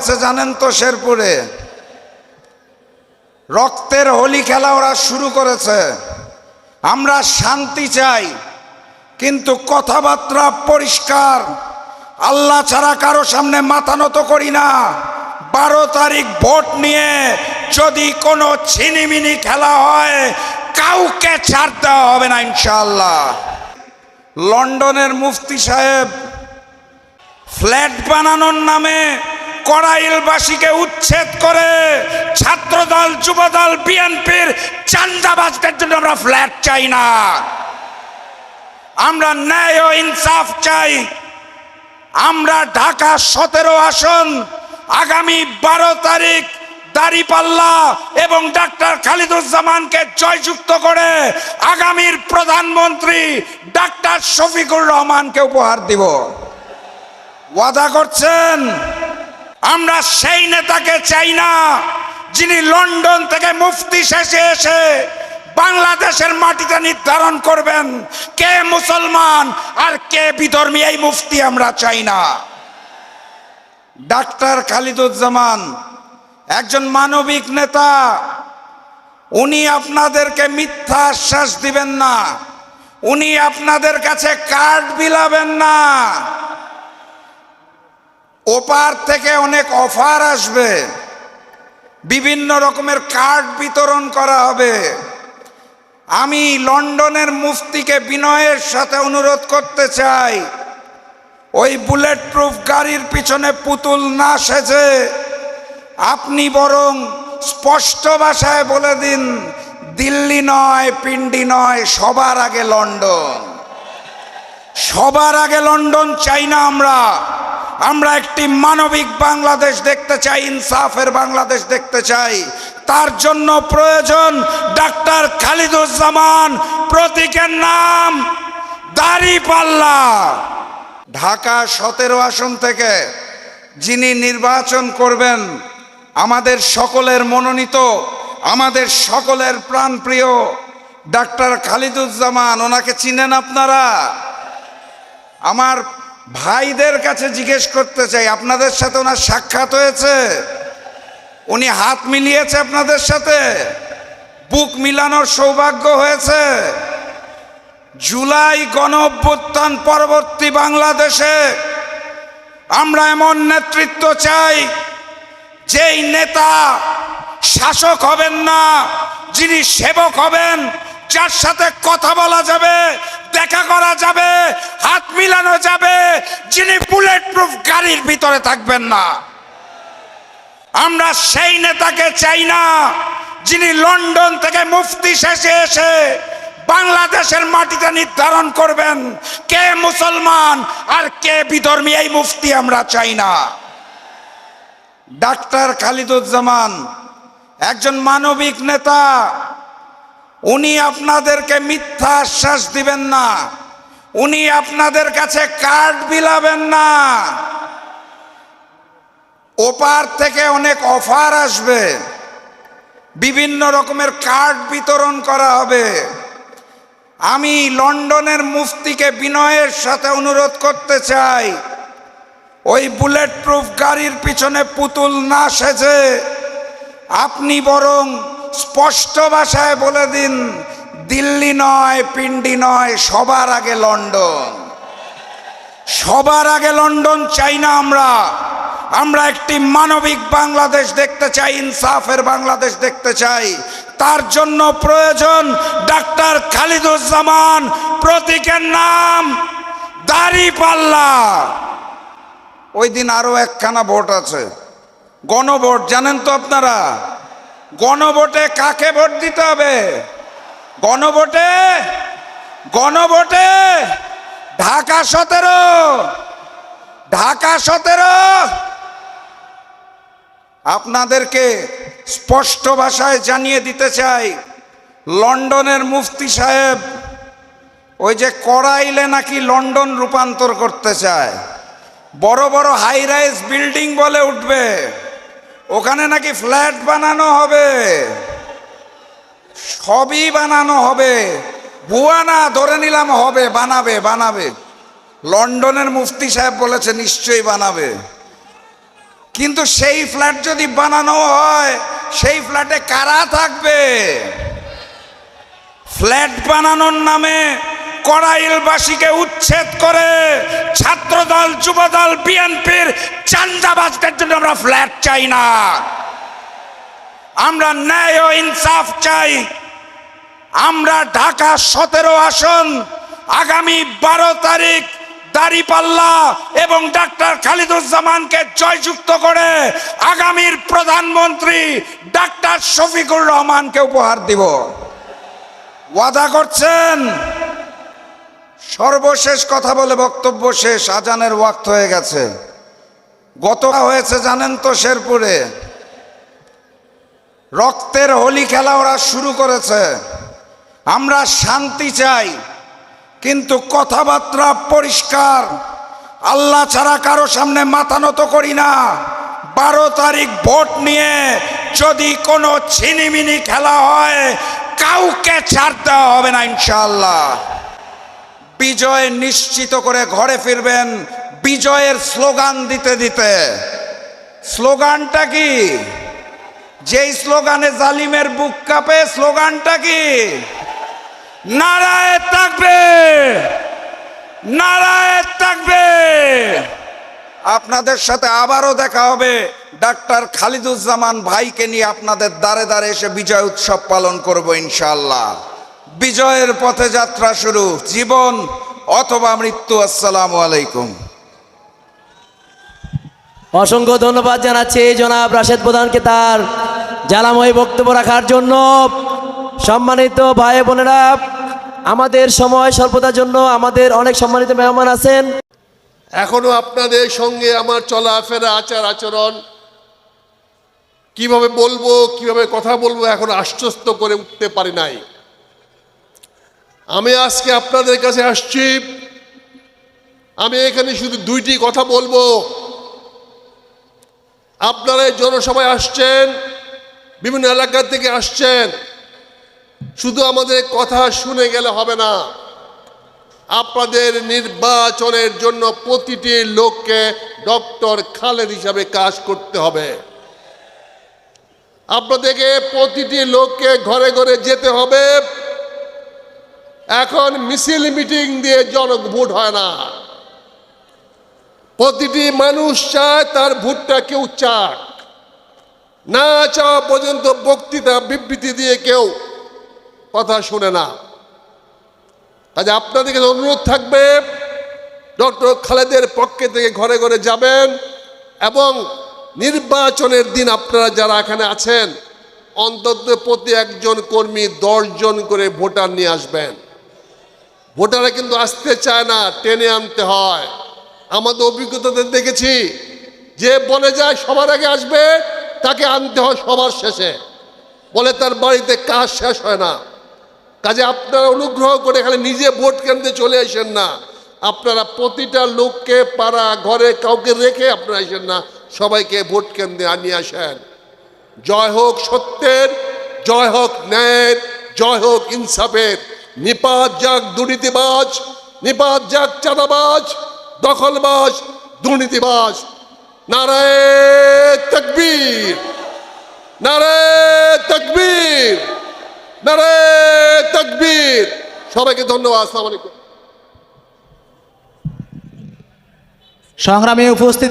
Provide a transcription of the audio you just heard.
হয়েছে জানেন তো শেরপুরে? রক্তের হোলি খেলা ওরা শুরু করেছে। আমরা শান্তি চাই, কিন্তু কথাবার্তা পরিষ্কার। আল্লাহ ছাড়া কারও সামনে মাথা নত করি না। বারো তারিখ ভোট নিয়ে যদি কোনো ছিনিমিনি খেলা হয়, কাউকে ছাড় দেওয়া হবে না ইনশাল্লাহ লন্ডনের মুফতি সাহেব ফ্ল্যাট বানানোর নামে কড়াইলবাসীকে উচ্ছেদ করে ছাত্রদল, যুবদল, বিএনপির চান্দাবাজদের জন্য আমরা ফ্ল্যাট চাই না। আমরা ন্যায় ও ইনসাফ চাই। আমরা ঢাকা সতেরো আসন, আগামী বারো তারিখ দাড়িপাল্লা এবং ডাক্তার খালিদুজ্জামানকে জয়যুক্ত করে আগামীর প্রধানমন্ত্রী ডাক্তার শফিকুর রহমানকে উপহার দিব। ওয়াদা করছেন আমরা সেই নেতাকে চাই না, যিনি লন্ডন থেকে মুফতি শেষে এসে বাংলাদেশের মাটিতে নির্ধারণ করবেন কে মুসলমান আর কে বিধর্মী, এই মুফতি আমরা চাই না। ডাক্তার খালিদুজ্জামান, একজন মানবিক নেতা, উনি আপনাদেরকে মিথ্যা আশ্বাস দিবেন না, উনি আপনাদের কাছে কার্ড বিলাবেন না। ওপার থেকে অনেক অফার আসবে। বিভিন্ন রকমের কার্ড বিতরণ করা হবে। আমি লন্ডনের মুফতিকে বিনয়ের সাথে অনুরোধ করতে চাই। ওই বুলেট প্রুফ গাড়ির পিছনে পুতুল না সেজে আপনি বরং স্পষ্ট ভাষায় বলে দিন, দিল্লি নয়, পিন্ডি নয়, সবার আগে লন্ডন। সবার আগে লন্ডন, চাই না আমরা। আমরা একটি মানবিক বাংলাদেশ দেখতে চাই, ইনসাফের বাংলাদেশ দেখতে চাই। তার জন্য প্রয়োজন ডাক্তার খালিদুজ্জামান, প্রতীকের নাম দাড়িপাল্লা ঢাকা সতেরো আসন থেকে যিনি নির্বাচন করবেন, আমাদের সকলের মনোনীত, আমাদের সকলের প্রাণপ্রিয় ডাক্তার খালিদুজ্জামান, ওনাকে চিনেন আপনারা? আমার ভাইদের কাছে জিজ্ঞেস করতে চাই, আপনাদের সাথে ওনার সাক্ষাৎ হয়েছে? উনি হাত মিলিয়েছে আপনাদের সাথে? বুক মিলানোর সৌভাগ্য হয়েছে? জুলাই গণ পরবর্তী বাংলাদেশে আমরা এমন নেতৃত্ব চাই, যেই নেতা শাসক হবেন না, যিনি সেবক হবেন, যার সাথে কথা বলা যাবে দেখা করা যাবে, হাত মিলানো যাবে, যিনি বুলেট প্রুফ গাড়ির ভিতরে থাকবেন না। আমরা সেই নেতাকে চাই না, যিনি লন্ডন থেকে মুফতি শেষে এসে বাংলাদেশের মাটিতে নির্ধারণ করবেন কে মুসলমান আর কে বিধর্মী, এই মুফতি আমরা চাই না। ডাক্তার খালিদুজ্জামান, একজন মানবিক নেতা উনি আপনাদেরকে মিথ্যা আশ্বাস দিবেন না। উনি আপনাদের কাছে কার্ড বিলাবেন না। ওপার থেকে অনেক অফার আসবে। বিভিন্ন রকমের কার্ড বিতরণ করা হবে। আমি লন্ডনের মুফতিকে বিনয়ের সাথে অনুরোধ করতে চাই। ওই বুলেট প্রুফ গাড়ির পিছনে পুতুল না সেজে আপনি বরং স্পষ্ট ভাষায় বলে দিন, দিল্লি নয়, পিন্ডি নয়, সবার আগে লন্ডন। সবার আগে লন্ডন চাই না আমরা। আমরা একটি মানবিক বাংলাদেশ দেখতে চাই, ইনসাফের বাংলাদেশ দেখতে চাই। তার জন্য প্রয়োজন ডাক্তার খালিদুজ্জামান, প্রতীকের নাম দাড়ি পাল্লা। ওই দিন আরও একখানা ভোট আছে। গণভোট, জানেন তো আপনারা? গণভোটে কাকে ভোট দিতে হবে? গণভোটে? গণভোটে? ঢাকা সতেরো। ঢাকা সতেরো। আপনাদেরকে স্পষ্ট ভাষায় জানিয়ে দিতে চাই, লন্ডনের মুফতি সাহেব ওই যে করাইলে নাকি লন্ডন রূপান্তর করতে চায়। বড় বড় হাই রাইজ বিল্ডিং বলে উঠবে। ওখানে নাকি ফ্ল্যাট বানানো হবে। সবই বানানো হবে। ভুয়া না ধরে নিলাম হবে, বানাবে বানাবে। লন্ডনের মুফতি সাহেব বলেছে নিশ্চয়ই বানাবে। কিন্তু সেই ফ্ল্যাট যদি বানানো হয়, সেই ফ্ল্যাটে কারা থাকবে? ফ্ল্যাট বানানোর নামে কড়াইলবাসীকে উচ্ছেদ করে ছাত্রদল, যুবদল, বিএনপির চান্দাবাজদের জন্য আমরা ফ্ল্যাট চাই না। আমরা ন্যায় ও ইনসাফ চাই। আমরা ঢাকা সতেরো আসন, আগামী বারো তারিখ দাড়িপাল্লা এবং ডাক্তার খালিদুজ্জামানকে জয়যুক্ত করে আগামীর প্রধানমন্ত্রী ডাক্তার শফিকুর রহমানকে উপহার দিব। ওয়াদা করছেন? সর্বশেষ কথা বলে বক্তব্য শেষ, আজানের ওয়াক্ত হয়ে গেছে। গত হয়েছে জানেন তো শেরপুরে। রক্তের হোলি খেলা ওরা শুরু করেছে। আমরা শান্তি চাই, কিন্তু কথাবার্তা পরিষ্কার। আল্লাহ ছাড়া কারও সামনে মাথা নত করি না। বারো তারিখ ভোট নিয়ে যদি কোনো ছিনিমিনি খেলা হয়, কাউকে ছাড় দেওয়া হবে না ইনশাল্লাহ বিজয় নিশ্চিত করে ঘরে ফিরবেন বিজয়ের স্লোগান দিতে দিতে। স্লোগানটা কি? যেই স্লোগানে জালিমের বুক কাঁপে, স্লোগানটা কি? নারায় থাকবে নারায় থাকবে আপনাদের সাথে আবারও দেখা হবে ডাক্তার খালিদুজ্জামান ভাইকে নিয়ে আপনাদের দাঁড়ে দাঁড়ে এসে বিজয় উৎসব পালন করব ইনশাল্লাহ বিজয়ের পথে যাত্রা শুরু জীবন অথবা মৃত্যু আসসালামু আলাইকুম। অসংখ্য ধন্যবাদ জানাচ্ছি জনাব রাশেদ প্রধানকে তার জ্বালাময় বক্তব্য রাখার জন্য। সম্মানিত ভাই বোনেরা আমাদের সময় স্বল্পতার জন্য আমাদের অনেক সম্মানিত মেহমান আছেন। এখনও আপনাদের সঙ্গে আমার চলাফেরা আচার আচরণ কীভাবে বলব কীভাবে কথা বলব এখন আশ্বস্ত করে উঠতে পারি নাই। আমি আজকে আপনাদের কাছে আসছি। আমি এখানে শুধু দুইটি কথা বলব। আপনারা জনসভায় আসছেন, বিভিন্ন এলাকা থেকে আসছেন। শুধু আমাদের কথা শুনে গেলে হবে না। আপনাদের নির্বাচনের জন্য প্রতিটি লোককে ডক্টর খালেদ হিসাবে কাজ করতে হবে। আপনাদেরকে প্রতিটি লোককে ঘরে ঘরে যেতে হবে। এখন মিছিল মিটিং দিয়ে জনক ভোট হয় না। প্রতিটি মানুষ চায় তার ভোটটা কেউ চাক। না চাওয়া পর্যন্ত বক্তৃতা, বিবৃতি দিয়ে কেউ কথা শুনে না। কাজে আপনাদের কাছে অনুরোধ থাকবে, ডক্টর খালেদের পক্ষে থেকে ঘরে ঘরে যাবেন এবং নির্বাচনের দিন আপনারা যারা এখানে আছেন, অন্তত প্রতি একজন কর্মী দশজন করে ভোটার নিয়ে আসবেন। ভোটাররা কিন্তু আসতে চায় না, টেনে আনতে হয়। আমাদের অভিজ্ঞতাতে দেখেছি, যে বলে যায় সবার আগে আসবে, তাকে আনতে হয় সবার শেষে। বলে তার বাড়িতে কাজ শেষ হয় না। কাজে আপনারা অনুগ্রহ করে এখানে নিজে ভোট কেন্দ্রে চলে আসেন না। আপনারা প্রতিটা লোককে, পাড়া, ঘরে কাউকে রেখে আপনারা আসেন না, সবাইকে ভোট কেন্দ্রে আনিয়ে আসেন। জয় হোক সত্যের, জয় হোক ন্যায়ের, জয় হোক ইনসাফের। নিপাত যাক দুর্নীতিবাজ, নিপাত যাক চাঁদাবাজ, দখলবাজ, দুর্নীতিবাজ। নারায় তকবীর নারায় তকবীর নারে তকবীর। সবাইকে ধন্যবাদ, আসসালামু আলাইকুম। সংগ্রামে উপস্থিত